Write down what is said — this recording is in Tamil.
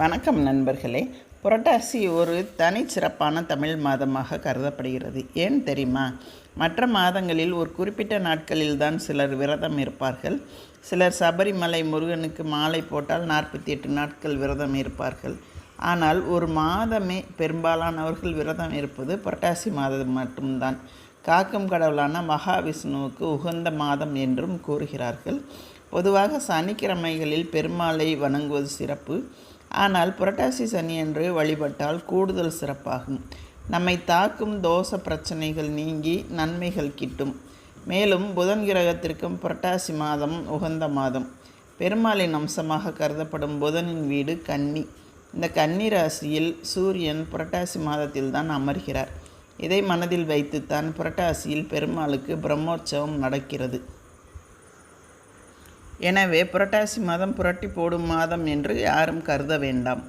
வணக்கம் நண்பர்களே. புரட்டாசி ஒரு தனிச்சிறப்பான தமிழ் மாதமாக கருதப்படுகிறது. ஏன் தெரியுமா? மற்ற மாதங்களில் ஒரு குறிப்பிட்ட நாட்களில் தான் சிலர் விரதம் இருப்பார்கள். சிலர் சபரிமலை முருகனுக்கு மாலை போட்டால் நாற்பத்தி எட்டு நாட்கள் விரதம் இருப்பார்கள். ஆனால் ஒரு மாதமே பெரும்பாலானவர்கள் விரதம் இருப்பது புரட்டாசி மாதம் மட்டும்தான். காக்கும் கடவுளான மகாவிஷ்ணுவுக்கு உகந்த மாதம் என்றும் கூறுகிறார்கள். பொதுவாக சனிக்கிழமைகளில் பெருமாளை வணங்குவது சிறப்பு. ஆனால் புரட்டாசி சனியன்று வழிபட்டால் கூடுதல் சிறப்பாகும். நம்மை தாக்கும் தோஷ பிரச்சனைகள் நீங்கி நன்மைகள் கிட்டும். மேலும் புதன் கிரகத்திற்கும் புரட்டாசி மாதம் உகந்த மாதம். பெருமாளின் அம்சமாக கருதப்படும் புதனின் வீடு கன்னி. இந்த கன்னி ராசியில் சூரியன் புரட்டாசி மாதத்தில் தான் அமர்கிறார். இதை மனதில் வைத்துத்தான் புரட்டாசியில் பெருமாளுக்கு பிரம்மோற்சவம் நடக்கிறது. எனவே புரட்டாசி மாதம் புரட்டி போடும் மாதம் என்று யாரும் கருத வேண்டாம்.